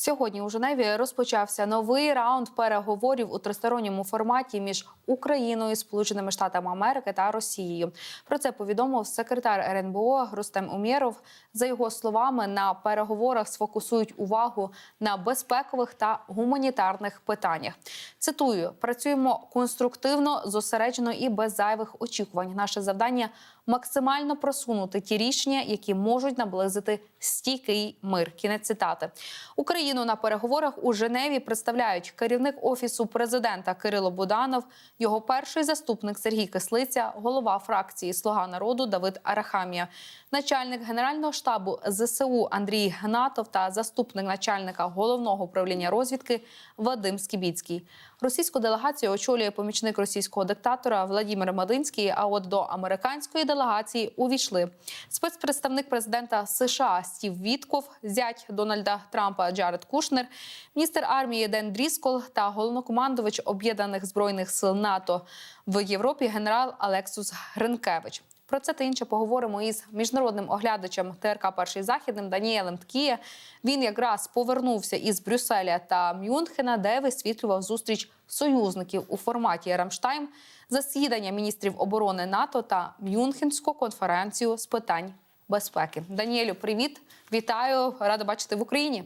Сьогодні у Женеві розпочався новий раунд переговорів у тристоронньому форматі між Україною, Сполученими Штатами Америки та Росією. Про це повідомив секретар РНБО Рустем Умєров. За його словами, на переговорах сфокусують увагу на безпекових та гуманітарних питаннях. Цитую: працюємо конструктивно, зосереджено і без зайвих очікувань. Наше завдання максимально просунути ті рішення, які можуть наблизити стійкий мир. Кінець цитати. Україну на переговорах у Женеві представляють керівник офісу президента Кирило Буданов, його перший заступник Сергій Кислиця, голова фракції Слуга народу Давид Арахамія, начальник генерального штабу ЗСУ Андрій Гнатов та заступник начальника головного управління розвідки Вадим Скібіцький. Російську делегацію очолює помічник російського диктатора Владимир Мадинський. А от до американської делегації увійшли спецпредставник президента США Стів Вітков, зять Дональда Трампа Джаред Кушнер, міністр армії Ден Дріскол та головнокомандувач об'єднаних збройних сил НАТО в Європі генерал Алексус Гринкевич. Про це та інше поговоримо із міжнародним оглядачем ТРК Перший західним Даніелем Ткіє. Він якраз повернувся із Брюсселя та Мюнхена, де висвітлював зустріч союзників у форматі Рамштайм, засідання міністрів оборони НАТО та Мюнхенську конференцію з питань безпеки. Даніелю, привіт! Вітаю! Рада бачити в Україні.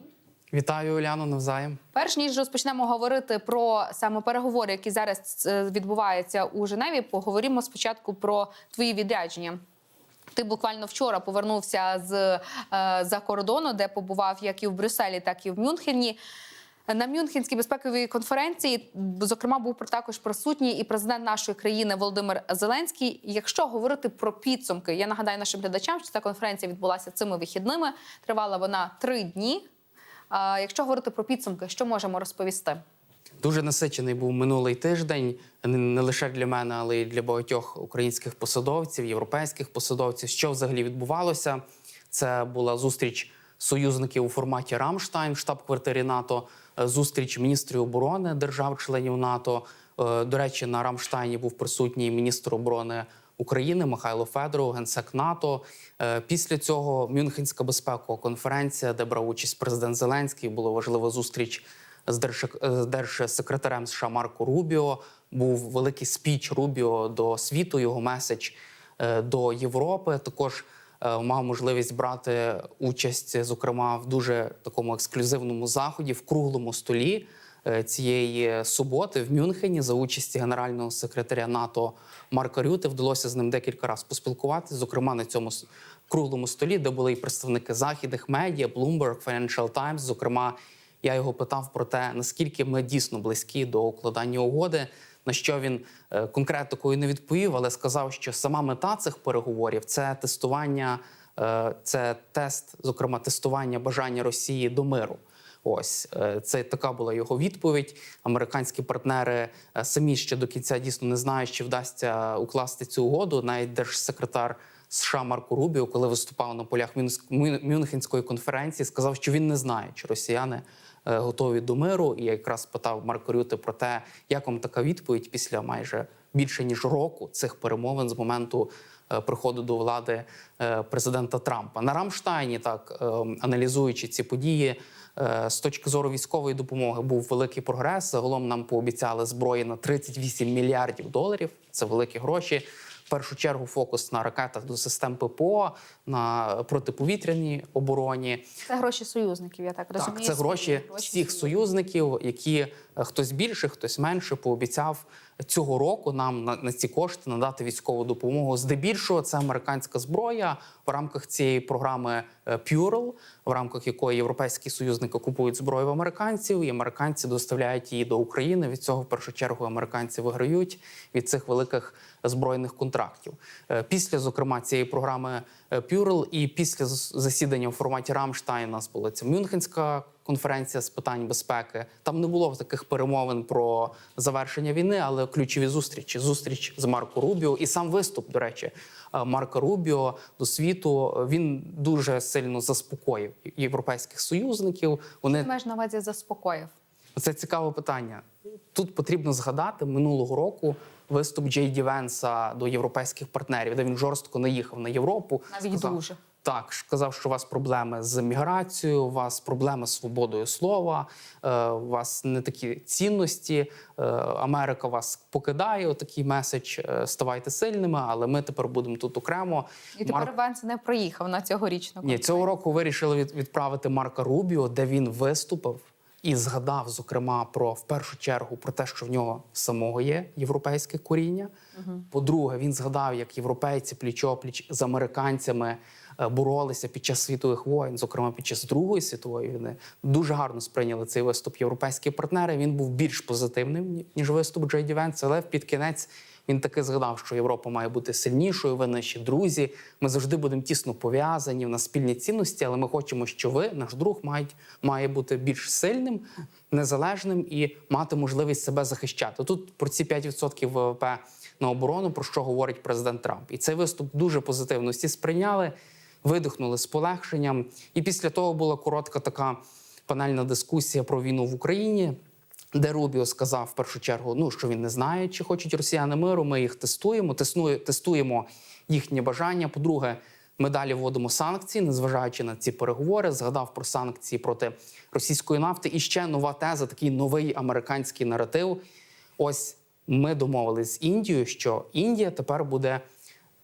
Вітаю Уляну навзаєм. Перш ніж розпочнемо говорити про саме переговори, які зараз е, відбуваються у Женеві, поговоримо спочатку про твої відрядження. Ти буквально вчора повернувся з е, за кордону, де побував як і в Брюсселі, так і в Мюнхені. На Мюнхенській безпековій конференції, зокрема, був також присутній і президент нашої країни Володимир Зеленський. Якщо говорити про підсумки, я нагадаю нашим глядачам, що ця конференція відбулася цими вихідними. Тривала вона три дні. А Якщо говорити про підсумки, що можемо розповісти? Дуже насичений був минулий тиждень не- лише для мене, але й для багатьох українських посадовців, європейських посадовців. Що взагалі відбувалося? Це була зустріч союзників у форматі Рамштайн, штаб-квартирі НАТО, е, зустріч міністрів оборони держав-членів НАТО. Е, До речі, на Рамштайні був присутній міністр оборони України Михайло Федоров, генсек НАТО. Е, Після цього Мюнхенська безпекова конференція, де брав участь президент Зеленський, була важлива зустріч з держ- держсекретарем США Марко Рубіо. Був великий спіч Рубіо до світу. Його меседж е, до Європи. Також е, мав можливість брати участь, зокрема, в дуже такому ексклюзивному заході в круглому столі е, цієї суботи в Мюнхені за участі генерального секретаря НАТО Марка Рюти. Вдалося з ним декілька разів поспілкуватися, зокрема на цьому круглому столі, де були і представники західних медіа, Bloomberg, Financial Times. Зокрема, я його питав про те, наскільки ми дійсно близькі до укладання угоди. На що він е, конкретикою не відповів, але сказав, що сама мета цих переговорів це тестування, е, це тест, зокрема, тестування бажання Росії до миру. Ось е, це така була його відповідь. Американські партнери е, самі ще до кінця дійсно не знають, чи вдасться укласти цю угоду. Навіть держсекретар США Марко Рубіо, коли виступав на полях Мюнхенської конференції, сказав, що він не знає, чи росіяни е, готові до миру. І якраз питав Марко Рюти про те, як вам така відповідь після майже більше ніж року цих перемовин з моменту приходу до влади президента Трампа на Рамштайні, так е, аналізуючи ці події. Е, З точки зору військової допомоги був великий прогрес. Загалом нам пообіцяли зброї на 38 мільярдів доларів. Це великі гроші. В першу чергу фокус на ракетах до систем ППО, на протиповітряній обороні. Це гроші союзників. Я так розумію. Так, це гроші всіх союзників, які хтось більше, хтось менше пообіцяв цього року нам на, на ці кошти надати військову допомогу. Здебільшого це американська зброя в рамках цієї програми е, PURL, в рамках якої європейські союзники купують зброю в американців, і американці доставляють її до України. Від цього в першу чергу американці виграють від цих великих збройних контрактів. Е, Після, зокрема, цієї програми е, PURL і після засідання у форматі Рамштайн у нас була ця Мюнхенська конференція з питань безпеки. Там не було таких перемовин про завершення війни, але ключові зустрічі. Зустріч з Марко Рубіо і сам виступ, до речі, е, Марка Рубіо до світу. Він дуже сильно заспокоїв європейських союзників. Вони маєш на увазі заспокоїв. це цікаве питання. Тут потрібно згадати минулого року виступ Джей Ді Венса до європейських партнерів, де він жорстко наїхав на Європу. Навіть дуже. Так сказав, що у вас проблеми з міграцією, у вас проблеми з свободою слова, е, у вас не такі цінності. е, Америка вас покидає. Отакий меседж е, ставайте сильними, але ми тепер будемо тут окремо. І тепер Венс не приїхав на цьогорічну Ні, цього року вирішили від, відправити Марка Рубіо, де він виступив і згадав, зокрема, про в першу чергу про те, що в нього самого є європейське коріння. По-друге, він згадав, як європейці пліч-опліч з американцями боролися під час світових воєн, зокрема під час Другої світової війни. Дуже гарно сприйняли цей виступ європейські партнери. Він був більш позитивним ніж виступ Джей Ді Венса, але під кінець. Він таки згадав, що Європа має бути сильнішою. Ви наші друзі. Ми завжди будемо тісно пов'язані в нас спільні цінності, але ми хочемо, що ви, наш друг, мають має бути більш сильним, незалежним і мати можливість себе захищати. Тут про ці 5% ВВП на оборону, про що говорить президент Трамп, і цей виступ дуже позитивно всі сприйняли, видихнули з полегшенням. І після того була коротка така панельна дискусія про війну в Україні де Рубіо сказав в першу чергу, ну що він не знає, чи хочуть росіяни миру. Ми їх тестуємо, тестує, тестуємо їхнє бажання. По-друге, ми далі вводимо санкції, незважаючи на ці переговори. Згадав про санкції проти російської нафти. І ще нова теза, такий новий американський наратив. Ось ми домовились з Індією, що Індія тепер буде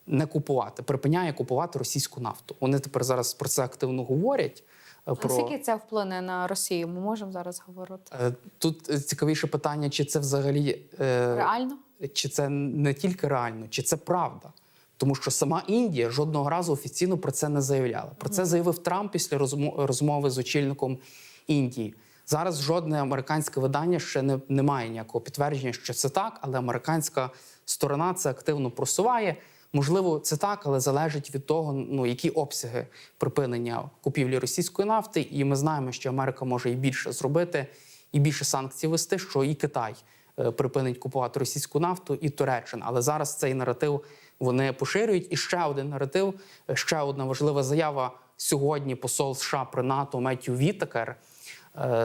не купувати, припиняє купувати російську нафту. Вони тепер зараз про це активно говорять. е, Про... Наскільки це вплине на Росію? Ми можемо зараз говорити Е, Тут е, цікавіше питання, чи це взагалі реально? чи це не тільки реально, чи це правда. Тому що сама Індія жодного разу офіційно про це не заявляла. Про це заявив Трамп після розмо- розмови з очільником Індії. Зараз жодне американське видання ще не, не має ніякого підтвердження, що це так, але американська сторона це активно просуває. Можливо, це так, але залежить від того, ну які обсяги припинення купівлі російської нафти. І ми знаємо, що Америка може і більше зробити, і більше санкцій вести, що і Китай е, припинить купувати російську нафту, і Туреччина. Але зараз цей наратив вони поширюють. І ще один наратив, е, ще одна важлива заява сьогодні. Посол США при НАТО Меттю Вітакер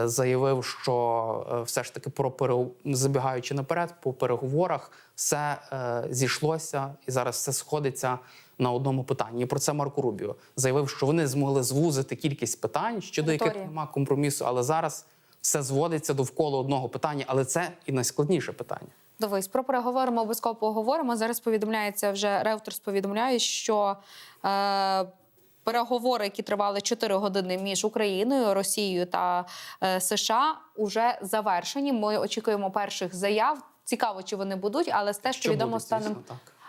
заявив, що е, все ж таки про пере... забігаючи наперед, по переговорах все е, зійшлося і зараз все сходиться на одному питанні. І про це Марко Рубіо заявив, що вони змогли звузити кількість питань, щодо яких Території. немає компромісу, але зараз все зводиться довкола одного питання, але це і найскладніше питання. Дивись, про переговори ми обов'язково поговоримо. Зараз повідомляється вже Реутерс повідомляє, що е, переговори, які тривали 4 години між Україною, Росією та е, США, уже завершені. Ми очікуємо перших заяв. Цікаво, чи вони будуть, але з те, що, Що відомо станом.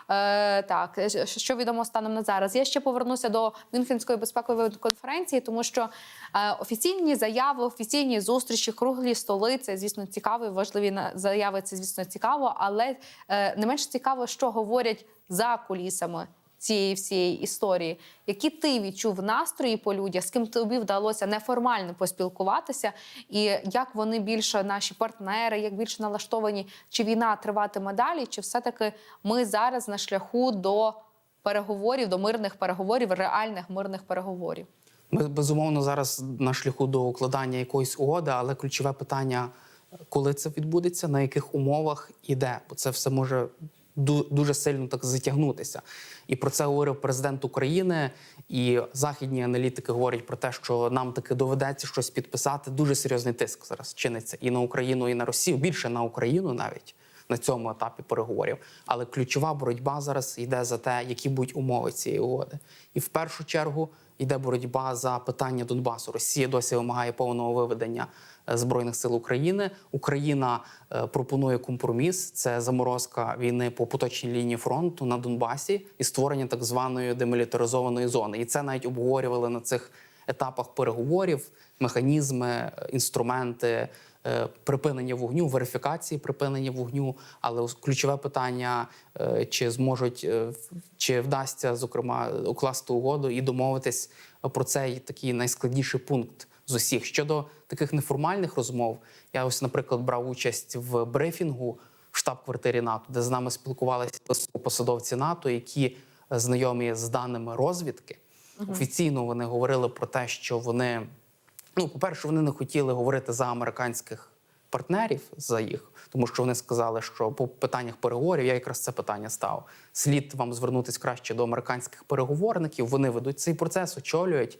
Е, так, е, що відомо станом на зараз. Я ще повернуся до Мюнхенської безпекової конференції, тому що е, офіційні заяви, офіційні зустрічі, круглі столи це звісно цікаво. Важливі заяви це звісно цікаво, але е, не менш цікаво, що говорять за кулісами. Цієї всієї історії, які ти відчув настрої по людях, з ким тобі вдалося неформально поспілкуватися, і як вони більше наші партнери, як більше налаштовані, чи війна триватиме далі, чи все-таки ми зараз на шляху до переговорів, до мирних переговорів, реальних мирних переговорів. Ми безумовно зараз на шляху до укладання якоїсь угоди, але ключове питання, коли це відбудеться, на яких умовах і де, бо це все може дуже сильно так затягнутися. І про це говорив президент України. І західні аналітики говорять про те, що нам таки доведеться щось підписати. Дуже серйозний тиск зараз чиниться і на Україну, і на Росію. Більше на Україну навіть на цьому етапі переговорів. Але ключова боротьба зараз йде за те, які будуть умови цієї угоди. І в першу чергу йде боротьба за питання Донбасу. Росія досі вимагає повного виведення збройних сил України. Україна е, пропонує компроміс: це заморозка війни по поточній лінії фронту на Донбасі і створення так званої демілітаризованої зони. І це навіть обговорювали на цих етапах переговорів, механізми, інструменти е, припинення вогню, верифікації припинення вогню. Але ключове питання: е, чи зможуть чи вдасться зокрема укласти угоду і домовитись про цей такий найскладніший пункт з усіх щодо таких неформальних розмов. Я ось, наприклад, брав участь в брифінгу в штаб-квартирі НАТО, де з нами спілкувалися посадовці НАТО, які е, знайомі з даними розвідки. Офіційно вони говорили про те, що вони, ну, по-перше, вони не хотіли говорити за американських партнерів за їх, тому що вони сказали, що по питаннях переговорів я якраз це питання став. Слід вам звернутися краще до американських переговорників. Вони ведуть цей процес, очолюють.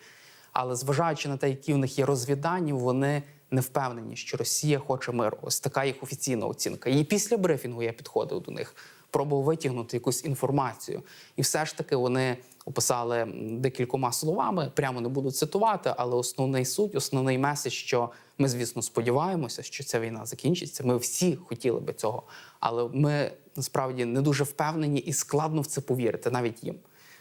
Але зважаючи на те, які в них є розвіддані, вони не впевнені, що Росія хоче миру. Ось така їх офіційна оцінка. І після брифінгу я підходив до них, пробував витягнути якусь інформацію. І все ж таки вони описали декількома словами. Прямо не буду цитувати, але основний суть, основний меседж, що ми, звісно, сподіваємося, що ця війна закінчиться. Ми всі хотіли би цього, але ми насправді не дуже впевнені і складно в це повірити, навіть їм.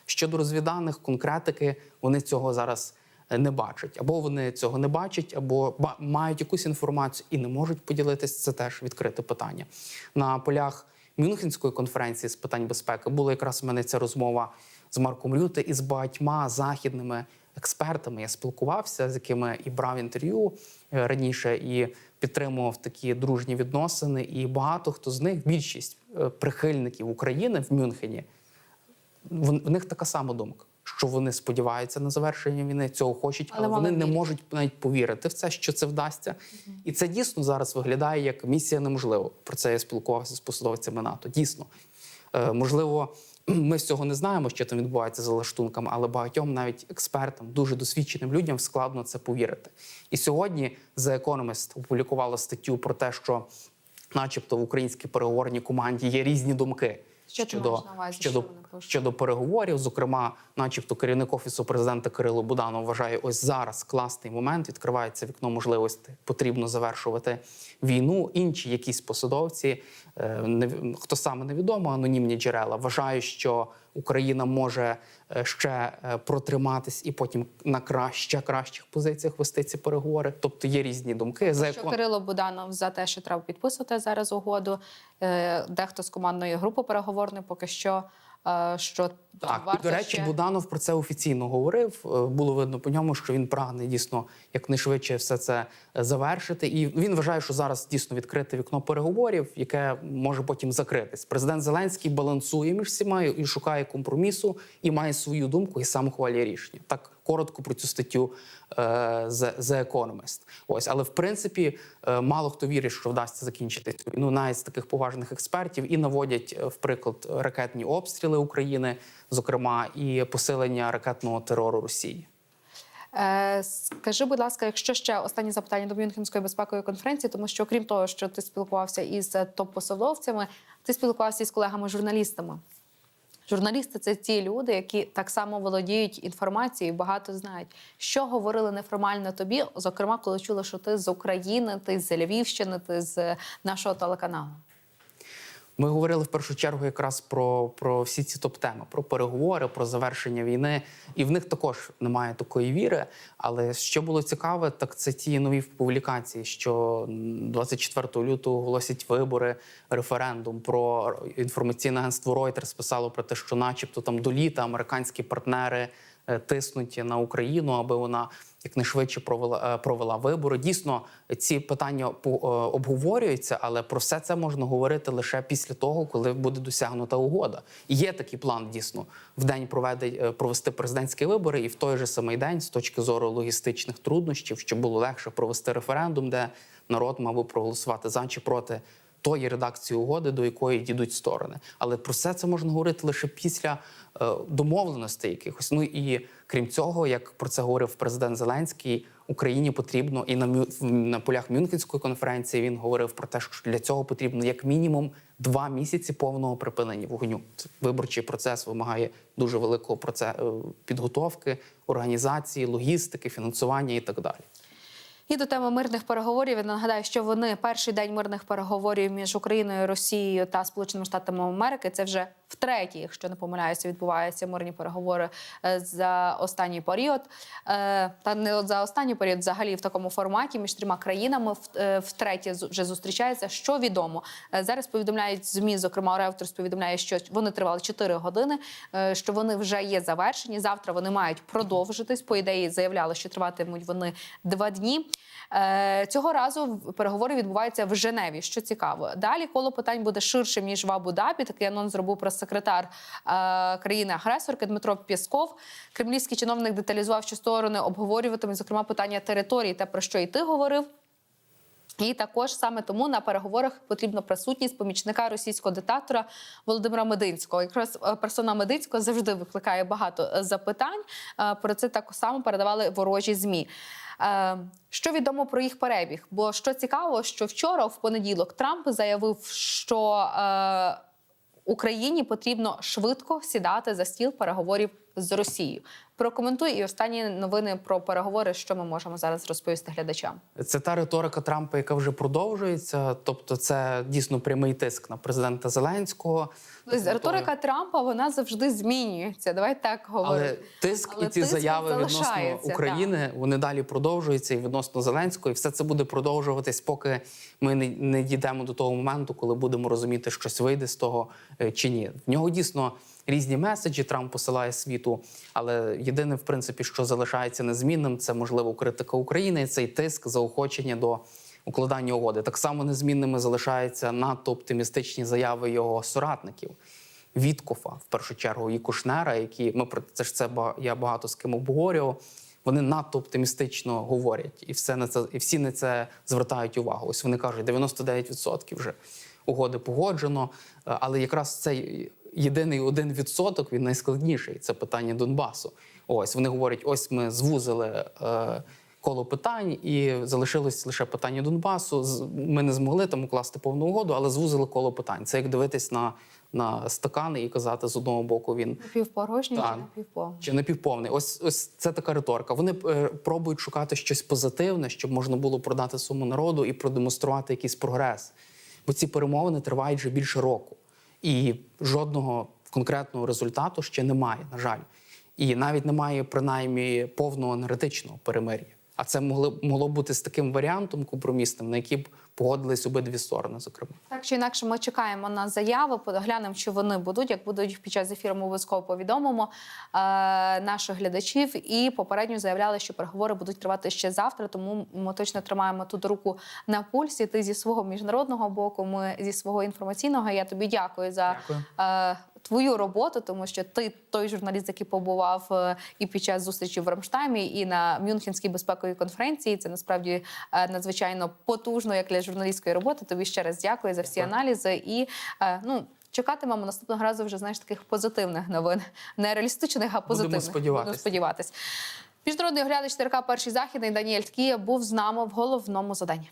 Щодо розвіданих конкретики, вони цього зараз не бачать. Або вони цього не бачать, або мають якусь інформацію і не можуть поділитися. Це теж відкрите питання. На полях Мюнхенської конференції з питань безпеки була якраз у мене ця розмова з Марком Рюте і з багатьма західними експертами. Я спілкувався, з якими і брав інтерв'ю е, раніше, і підтримував такі дружні відносини. І багато хто з них, більшість е, прихильників України в Мюнхені, в них така сама думка, що вони сподіваються на завершення війни, цього хочуть, Але але, вони не можуть навіть повірити в це, що це вдасться. І це дійсно зараз виглядає як місія неможлива. Про це я спілкувався з посадовцями НАТО. Дійсно, Е, можливо, ми з цього не знаємо, що там відбувається за лаштунками, але багатьом навіть експертам, дуже досвідченим людям складно це повірити. І сьогодні The Economist опублікувала статтю про те, що, начебто, в українській переговорній команді є різні думки. Що ти щодо, маєш на увазі, щодо, що щодо переговорів, зокрема, начебто, керівник офісу президента Кирило Буданов вважає, ось зараз класний момент, відкривається вікно можливостей, потрібно завершувати війну. Інші якісь посадовці, е, не- хто саме невідомо, анонімні джерела, вважають, що Україна може е, ще е, протриматись і потім на краще кращих позиціях вести ці переговори. Тобто є різні думки. За Що якон- Кирило Буданов за те, що треба підписувати зараз угоду. Е, Дехто з командної групи переговорної поки що. е, Що Так, варто і, до речі, ще... Буданов про це офіційно говорив. Е, Було видно по ньому, що він прагне дійсно якнайшвидше все це завершити. І він вважає, що зараз дійсно відкрите вікно переговорів, яке може потім закритись. Президент Зеленський балансує між всіма і шукає компромісу, і має свою думку, і сам ухвалює рішення. Так коротко про цю статтю е, The Economist. Ось, але в принципі е, мало хто вірить, що вдасться закінчити цю війну, навіть з таких поважних експертів, і наводять е, в приклад ракетні обстріли України, зокрема, і посилення ракетного терору Росії. Скажи, будь ласка, якщо ще останнє запитання до Мюнхенської безпекової конференції, тому що окрім того, що ти спілкувався із топ-посадовцями, ти спілкувався із колегами-журналістами. Журналісти це ті люди, які так само володіють інформацією, багато знають, що говорили неформально тобі, зокрема, коли чули, що ти з України, ти з Львівщини, ти з нашого телеканалу. Ми говорили в першу чергу якраз про, про всі ці топ-теми, про переговори, про завершення війни. І в них також немає такої віри. Але що було цікаве, так це ті нові публікації, що 24 лютого оголосять вибори, референдум про інформаційне агентство Reuters писало про те, що, начебто, там до літа американські партнери тиснуть на Україну, аби вона якнайшвидше провела е, провела вибори. Дійсно, ці питання е, обговорюються, але про все це можна говорити лише після того, коли буде досягнута угода. Є такий план дійсно в день проведе- е, провести президентські вибори, і в той же самий день, з точки зору логістичних труднощів, щоб було легше провести референдум, де народ мав би проголосувати за чи проти тої редакції угоди, до якої дійдуть сторони. Але про все це можна говорити лише після е, домовленостей якихось. Ну і крім цього, як про це говорив президент Зеленський, Україні потрібно і на Мю- на полях Мюнхенської конференції він говорив про те, що для цього потрібно як мінімум два місяці повного припинення вогню. Виборчий процес вимагає дуже великого проце- е, підготовки, організації, логістики, фінансування і так далі. І до теми мирних переговорів я нагадаю, що вони перший день мирних переговорів між Україною, Росією та Сполученими Штатами Америки. Це вже втретє, якщо не помиляюся, відбуваються мирні переговори е, за останній період. Е, Та не за останній період, взагалі в такому форматі між трьома країнами е, втретє вже зустрічається. Що відомо зараз? Повідомляють змі, зокрема Reuters повідомляє, що вони тривали 4 години, що вони вже є завершені. Завтра вони мають продовжитись. По ідеї заявляли, що триватимуть вони два дні. Е, Цього разу переговори відбуваються в Женеві. Що цікаво, далі коло питань буде ширшим ніж в Абу-Дабі. Такий анонс зробив прес-секретар е, країни-агресорки Дмитро Пєсков. Кремлівський чиновник деталізував, що сторони обговорюватимуть зокрема питання території, та про що і ти говорив. І також саме тому на переговорах потрібна присутність помічника російського диктатора Володимира Мединського. Якраз е, персона Мединського завжди викликає багато е, запитань. Е, Про це так само передавали ворожі змі. Що відомо про їх перебіг? Бо що цікаво, що вчора, в понеділок, Трамп заявив, що Україні потрібно швидко сідати за стіл переговорів з Росією. Прокоментуй і останні новини про переговори, що ми можемо зараз розповісти глядачам. Це та риторика Трампа, яка вже продовжується. Тобто, це дійсно прямий тиск на президента Зеленського. Тобто риторика Трампа вона завжди змінюється. Давай так говоримо. Але тиск Але і ці тиск заяви відносно України вони далі продовжуються і відносно Зеленського, і все це буде продовжуватись, поки ми не, не дійдемо до того моменту, коли будемо розуміти, щось вийде з того е, чи ні. В нього дійсно різні меседжі Трамп посилає світу, але єдине, в принципі, що залишається незмінним, це можливо критика України, цей тиск, заохочення до. Укладання угоди так само незмінними залишаються надто оптимістичні заяви його соратників. Віткофа, в першу чергу, і Кушнера, які ми про це ж це я багато з ким обговорював. Вони надто оптимістично говорять, і все на це, і всі на це звертають увагу. Ось вони кажуть, 99% вже угоди погоджено. Е, Але якраз цей єдиний один відсоток він найскладніший. Це питання Донбасу. Ось вони говорять: ось ми звузили. Е, Коло питань і залишилось лише питання Донбасу. Ми не змогли там укласти повну угоду, але звузили коло питань. Це як дивитись на, на стакани і казати з одного боку він Напівпорожній чи напівповний? чи напівповний. Ось ось це така риторика. Вони е, пробують шукати щось позитивне, щоб можна було продати суму народу і продемонструвати якийсь прогрес. Бо ці перемовини тривають вже більше року, і жодного конкретного результату ще немає, на жаль. І навіть немає принаймні повного енергетичного перемир'я. А це могло, могло бути з таким варіантом компромісним, на який б погодились обидві сторони, зокрема. Так чи інакше, ми чекаємо на заяви, поглянемо, чи вони будуть. Як будуть під час ефіру, ми обов'язково повідомимо е, наших глядачів. І попередньо заявляли, що переговори будуть тривати ще завтра. Тому ми точно тримаємо тут руку на пульсі. Ти зі свого міжнародного боку, ми зі свого інформаційного. Я тобі дякую за Дякую. е, твою роботу, тому що ти той журналіст, який побував е, і під час зустрічі в Рамштаймі, і на Мюнхенській безпековій конференції. Це насправді е, надзвичайно потужно, як для журналістської роботи. Тобі ще раз дякую за всі аналізи і е, ну. Чекатимемо наступного разу вже знаєш таких позитивних новин, не реалістичних, а позитивних. сподіватися. Будемо сподіватися. Міжнародний оглядач ТРК Перший західний Даніель Ткія був з нами в головному заданні.